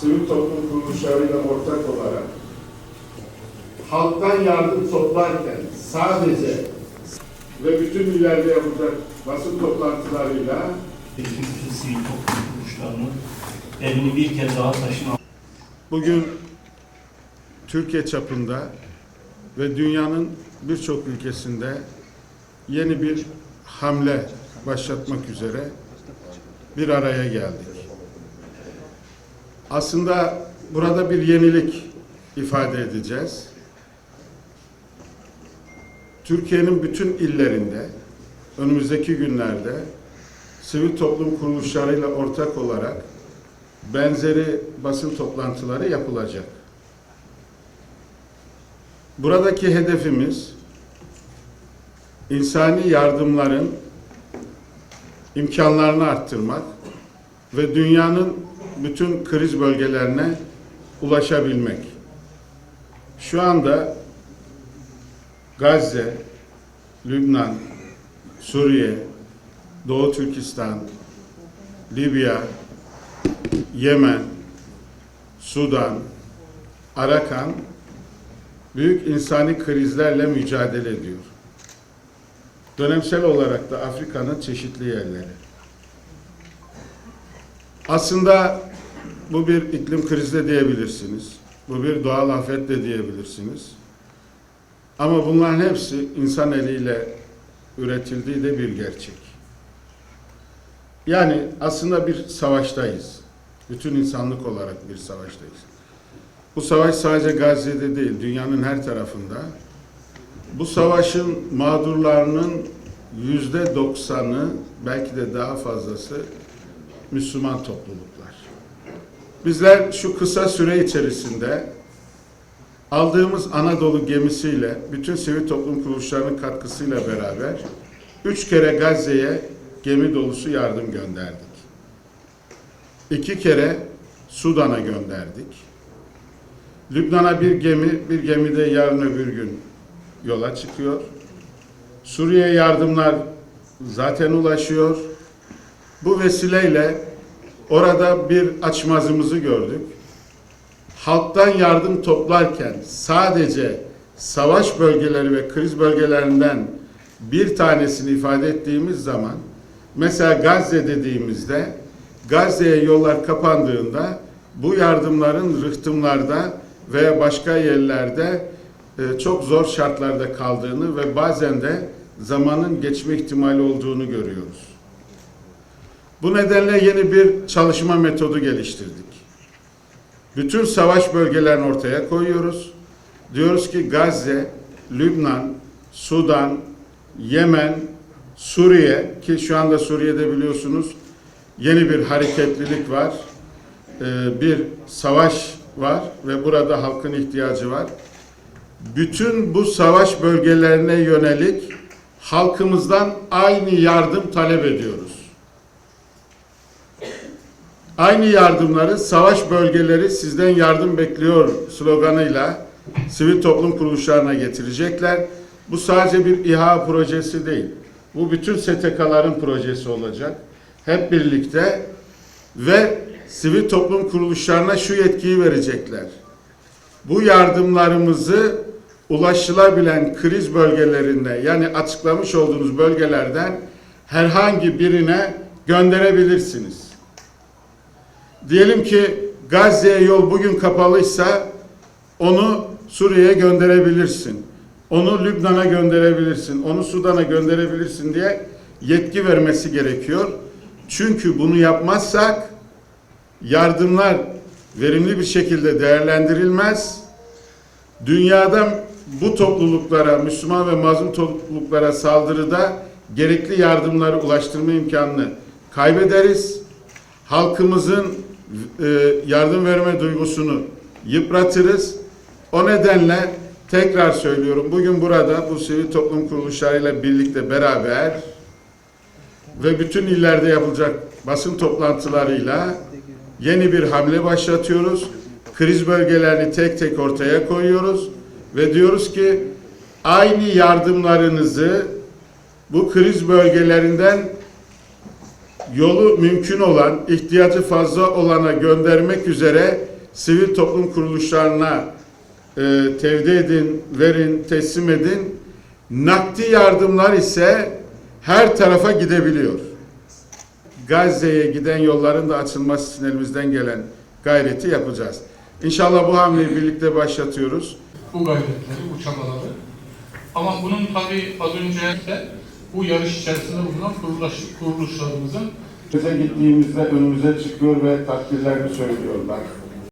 sivil toplum kuruluşlarıyla ortak olarak halktan yardım toplarken sadece ve bütün ileride yapacak basın toplantılarıyla bütün sivil toplum kuruluşlarının elini bir kez daha taşın bugün Türkiye çapında ve dünyanın birçok ülkesinde yeni bir hamle başlatmak üzere bir araya geldik. Aslında burada bir yenilik ifade edeceğiz. Türkiye'nin bütün illerinde önümüzdeki günlerde sivil toplum kuruluşlarıyla ortak olarak benzeri basın toplantıları yapılacak. Buradaki hedefimiz insani yardımların imkanlarını arttırmak ve dünyanın bütün kriz bölgelerine ulaşabilmek. Şu anda Gazze, Lübnan, Suriye, Doğu Türkistan, Libya, Yemen, Sudan, Arakan büyük insani krizlerle mücadele ediyor. Dönemsel olarak da Afrika'nın çeşitli yerleri. Aslında bu bir iklim krizi de diyebilirsiniz. Bu bir doğal afet de diyebilirsiniz. Ama bunların hepsi insan eliyle üretildiği de bir gerçek. Yani aslında bir savaştayız. Bütün insanlık olarak bir savaştayız. Bu savaş sadece Gazze'de değil, dünyanın her tarafında. Bu savaşın mağdurlarının yüzde doksanı, belki de daha fazlası Müslüman topluluklar. Bizler şu kısa süre içerisinde aldığımız Anadolu gemisiyle, bütün sivil toplum kuruluşlarının katkısıyla beraber üç kere Gazze'ye gemi dolusu yardım gönderdik. İki kere Sudan'a gönderdik. Lübnan'a bir gemi, bir gemi de yarın öbür gün yola çıkıyor. Suriye yardımlar zaten ulaşıyor. Bu vesileyle orada bir açmazımızı gördük. Halktan yardım toplarken sadece savaş bölgeleri ve kriz bölgelerinden bir tanesini ifade ettiğimiz zaman mesela Gazze dediğimizde Gazze'ye yollar kapandığında bu yardımların rıhtımlarda veya başka yerlerde e, çok zor şartlarda kaldığını ve bazen de zamanın geçme ihtimali olduğunu görüyoruz. Bu nedenle yeni bir çalışma metodu geliştirdik. Bütün savaş bölgelerini ortaya koyuyoruz. Diyoruz ki Gazze, Lübnan, Sudan, Yemen, Suriye ki şu anda Suriye'de biliyorsunuz yeni bir hareketlilik var. Ee, bir savaş var ve burada halkın ihtiyacı var. Bütün bu savaş bölgelerine yönelik halkımızdan aynı yardım talep ediyoruz. Aynı yardımları savaş bölgeleri sizden yardım bekliyor sloganıyla sivil toplum kuruluşlarına getirecekler. Bu sadece bir İHA projesi değil. Bu bütün STK'ların projesi olacak. Hep birlikte ve sivil toplum kuruluşlarına şu yetkiyi verecekler. Bu yardımlarımızı ulaşılabilen kriz bölgelerinde yani açıklamış olduğunuz bölgelerden herhangi birine gönderebilirsiniz. Diyelim ki Gazze'ye yol bugün kapalıysa onu Suriye'ye gönderebilirsin. Onu Lübnan'a gönderebilirsin. Onu Sudan'a gönderebilirsin diye yetki vermesi gerekiyor. Çünkü bunu yapmazsak yardımlar verimli bir şekilde değerlendirilmez. Dünyada bu topluluklara, Müslüman ve mazlum topluluklara saldırıda gerekli yardımları ulaştırma imkanını kaybederiz. Halkımızın yardım verme duygusunu yıpratırız. O nedenle tekrar söylüyorum bugün burada bu sivil toplum kuruluşlarıyla birlikte beraber ve bütün illerde yapılacak basın toplantılarıyla yeni bir hamle başlatıyoruz. Kriz bölgelerini tek tek ortaya koyuyoruz ve diyoruz ki aynı yardımlarınızı bu kriz bölgelerinden yolu mümkün olan, ihtiyacı fazla olana göndermek üzere sivil toplum kuruluşlarına e, tevdi edin, verin, teslim edin. Nakdi yardımlar ise her tarafa gidebiliyor. Gazze'ye giden yolların da açılması için elimizden gelen gayreti yapacağız. İnşallah bu hamleyi birlikte başlatıyoruz. bu gayretleri, bu çabaları. Ama bunun tabii az önce de bu yarış içerisinde bulunan kuruluş, kuruluşlarımızın Bize gittiğimizde önümüze çıkıyor ve takdirlerini söylüyorlar.